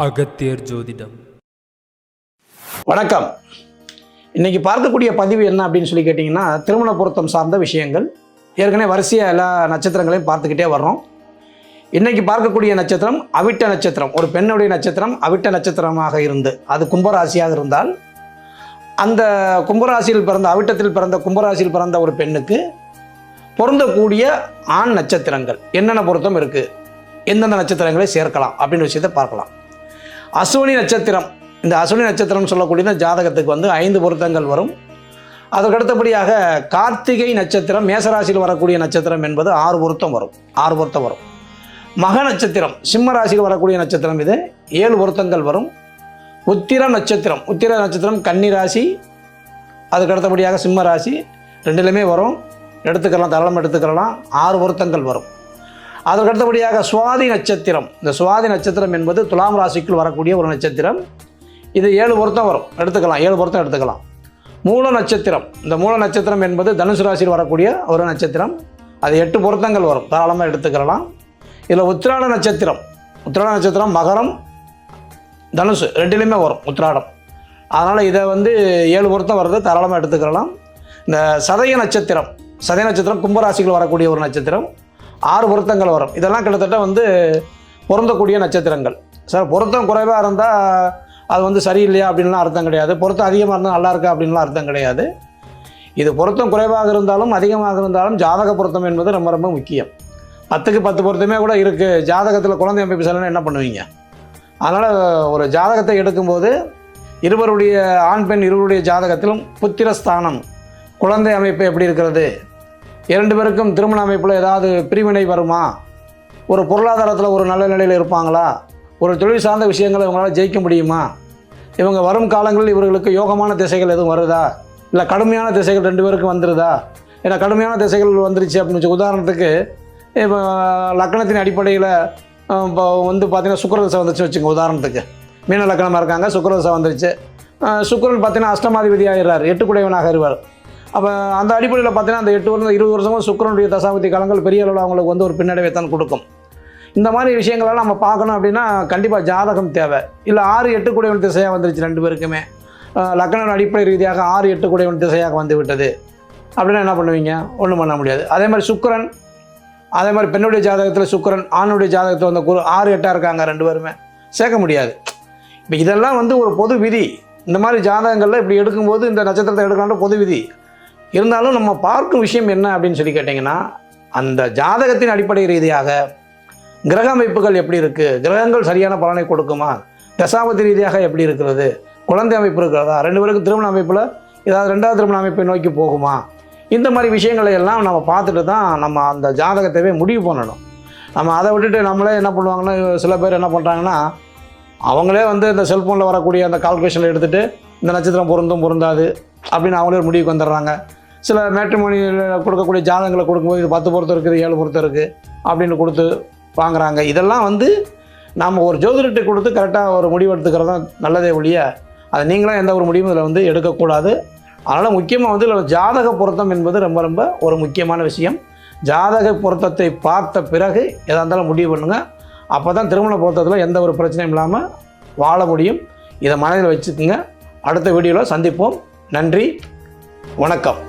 அகத்தியர் ஜோதிடம். வணக்கம். இன்னைக்கு பார்க்கக்கூடிய பதிவு என்ன அப்படின்னு சொல்லி கேட்டிங்கன்னா திருமண பொருத்தம் சார்ந்த விஷயங்கள். ஏற்கனவே வரிசையாக எல்லா நட்சத்திரங்களையும் பார்த்துக்கிட்டே வர்றோம். இன்னைக்கு பார்க்கக்கூடிய நட்சத்திரம் அவிட்ட நட்சத்திரம். ஒரு பெண்ணுடைய நட்சத்திரம் அவிட்ட நட்சத்திரமாக இருந்து அது கும்பராசியாக இருந்தால் அந்த கும்பராசியில் பிறந்த அவிட்டத்தில் பிறந்த கும்பராசியில் பிறந்த ஒரு பெண்ணுக்கு பொருந்தக்கூடிய ஆண் நட்சத்திரங்கள். என்னென்ன பொருத்தம் இருக்குது எந்தெந்த நட்சத்திரங்களை சேர்க்கலாம்? அப்படின்னு விஷயத்தை பார்க்கலாம். அஸ்வினி நட்சத்திரம். இந்த அஸ்வினி நட்சத்திரம் சொல்லக்கூடிய இந்த ஜாதகத்துக்கு வந்து ஐந்து பொருத்தங்கள் வரும். அதற்கடுத்தபடியாக கார்த்திகை நட்சத்திரம் மேசராசியில் வரக்கூடிய நட்சத்திரம் என்பது ஆறு பொருத்தம் வரும். ஆறு பொருத்தம் வரும். மக நட்சத்திரம் சிம்ம ராசியில் வரக்கூடிய நட்சத்திரம் இது ஏழு பொருத்தங்கள் வரும். உத்திர நட்சத்திரம் உத்திர நட்சத்திரம் கன்னி ராசி அதுக்கு அடுத்தபடியாக சிம்ம ராசி ரெண்டுலையுமே வரும். எடுத்துக்கலாம் தரளம் எடுத்துக்கலாம். ஆறு பொருத்தங்கள் வரும். அதற்கு அடுத்தபடியாக சுவாதி நட்சத்திரம். இந்த சுவாதி நட்சத்திரம் என்பது துலாம் ராசிக்குள் வரக்கூடிய ஒரு நட்சத்திரம். இது ஏழு பொருத்தம் வரும். எடுத்துக்கலாம். ஏழு பொருத்தம் எடுத்துக்கலாம். மூல நட்சத்திரம். இந்த மூல நட்சத்திரம் என்பது தனுசு ராசியில் வரக்கூடிய ஒரு நட்சத்திரம். அது எட்டு பொருத்தங்கள் வரும். தாராளமாக எடுத்துக்கலாம். இதில் உத்திராட நட்சத்திரம். உத்திராட நட்சத்திரம் மகரம் தனுசு ரெண்டுலேயுமே வரும் உத்திராடம். அதனால் இதை வந்து ஏழு பொருத்தம் வருது தாராளமாக எடுத்துக்கலாம். இந்த சதய நட்சத்திரம். சதய நட்சத்திரம் கும்பராசிகள் வரக்கூடிய ஒரு நட்சத்திரம். ஆறு பொருத்தங்கள் வரும். இதெல்லாம் கிட்டத்தட்ட வந்து பொருந்தக்கூடிய நட்சத்திரங்கள். சார் பொருத்தம் குறைவாக இருந்தால் அது வந்து சரியில்லையா அப்படின்லாம் அர்த்தம் கிடையாது. பொருத்தம் அதிகமாக இருந்தால் நல்லா இருக்கா அப்படின்லாம் அர்த்தம் கிடையாது. இது பொருத்தம் குறைவாக இருந்தாலும் அதிகமாக இருந்தாலும் ஜாதக பொருத்தம் என்பது ரொம்ப ரொம்ப முக்கியம். பத்துக்கு பத்து பொருத்தமே கூட இருக்குது ஜாதகத்தில் குழந்தை அமைப்பு சரியில்லைன்னா என்ன பண்ணுவீங்க? அதனால் ஒரு ஜாதகத்தை எடுக்கும்போது இருவருடைய ஆண் பெண் இருவருடைய ஜாதகத்திலும் புத்திரஸ்தானம். குழந்தை அமைப்பு எப்படி இருக்கிறது? இரண்டு பேருக்கும் திருமண அமைப்பில் ஏதாவது பிரிவினை வருமா? ஒரு பொருளாதாரத்தில் ஒரு நல்ல நிலையில் இருப்பாங்களா? ஒரு தொழில் சார்ந்த விஷயங்களை இவங்களால் ஜெயிக்க முடியுமா? இவங்க வரும் காலங்களில் இவர்களுக்கு யோகமான திசைகள் எதுவும் வருதா? இல்லை கடுமையான திசைகள் ரெண்டு பேருக்கும் வந்துருதா? ஏன்னா கடுமையான திசைகள் வந்துருச்சு அப்படின்னு வச்சு உதாரணத்துக்கு இப்போ லக்னத்தின் அடிப்படையில் இப்போ வந்து பார்த்தீங்கன்னா சுக்கரதசை வந்துச்சு வச்சுங்க உதாரணத்துக்கு. மீன லக்னமாக இருக்காங்க சுக்கரதசை வந்துருச்சு. சுக்கரன் பார்த்தீங்கன்னா அஷ்டமாதிபதி ஆகிறார் எட்டு குடைவனாக இருவார் அப்போ அந்த அடிப்படையில் பார்த்தீங்கன்னா அந்த எட்டு வருஷம் இருபது வருஷமும் சுக்கிரனுடைய தசாபதி காலங்கள் பெரிய அளவில் அவங்களுக்கு வந்து ஒரு பின்னடைவை தான் கொடுக்கும். இந்த மாதிரி விஷயங்களெல்லாம் நம்ம பார்க்கணும் அப்படின்னா கண்டிப்பாக ஜாதகம் தேவை. இல்லை ஆறு எட்டு குடைவன் திசையாக வந்துருச்சு ரெண்டு பேருக்குமே. அஹ் லக்னம் அடிப்படை ரீதியாக ஆறு எட்டு குடைவன் திசையாக வந்து விட்டது. அப்படின்னா என்ன பண்ணுவீங்க? ஒன்றும் பண்ண முடியாது. அதே மாதிரி சுக்கரன் அதே மாதிரி பெண்ணுடைய ஜாதகத்தில் சுக்கிரன் ஆணுடைய ஜாதகத்தில் வந்த குரு ஆறு எட்டாக இருக்காங்க ரெண்டு பேருமே. சேர்க்க முடியாது. இப்போ இதெல்லாம் வந்து ஒரு பொது விதி. இந்த மாதிரி ஜாதகங்களில் இப்படி எடுக்கும்போது இந்த நட்சத்திரத்தை எடுக்கலான்ற பொது விதி. இருந்தாலும் நம்ம பார்க்கும் விஷயம் என்ன அப்படின்னு சொல்லி கேட்டிங்கன்னா அந்த ஜாதகத்தின் அடிப்படை ரீதியாக கிரக அமைப்புகள் எப்படி இருக்குது கிரகங்கள் சரியான பலனை கொடுக்குமா? தசாபதி ரீதியாக எப்படி இருக்கிறது? குழந்தை அமைப்பு இருக்கிறதா? ரெண்டு பேருக்கும் திருமண அமைப்பில் ஏதாவது ரெண்டாவது திருமண அமைப்பை நோக்கி போகுமா? இந்த மாதிரி விஷயங்களை எல்லாம் நம்ம பார்த்துட்டு தான் நம்ம அந்த ஜாதகத்தைவே முடிவு பண்ணணும். நம்ம அதை விட்டுட்டு நம்மளே என்ன பண்ணுவாங்கன்னா சில பேர் என்ன பண்ணுறாங்கன்னா அவங்களே வந்து இந்த செல்ஃபோனில் வரக்கூடிய அந்த கால்குலேஷனில் எடுத்துகிட்டு இந்த நட்சத்திரம் பொருந்தும் பொருந்தாது அப்படின்னு அவங்களே முடிவுக்கு வந்துடுறாங்க. சில மேட்ரிமோனியில் கொடுக்கக்கூடிய ஜாதகங்களை கொடுக்கும்போது இது பத்து பொருத்தம் இருக்குது ஏழு பொருத்தம் இருக்குது அப்படின்னு கொடுத்து வாங்குறாங்க. இதெல்லாம் வந்து நாம் ஒரு ஜோதிடத்தை கொடுத்து கரெக்டாக ஒரு முடிவு எடுத்துக்கிறது தான் நல்லதே ஒழிய அதை நீங்களும் எந்த ஒரு முடிவும் இதில் வந்து எடுக்கக்கூடாது. அதனால் முக்கியமாக வந்து இதில் ஜாதக பொருத்தம் என்பது ரொம்ப ரொம்ப ஒரு முக்கியமான விஷயம். ஜாதக பொருத்தத்தை பார்த்த பிறகு எதாக இருந்தாலும் முடிவு பண்ணுங்கள் அப்போ தான் திருமண பொருத்தத்தில் எந்த ஒரு பிரச்சனையும் இல்லாமல் வாழ முடியும். இதை மனதில் வச்சுக்கோங்க. அடுத்த வீடியோவில் சந்திப்போம். நன்றி. வணக்கம்.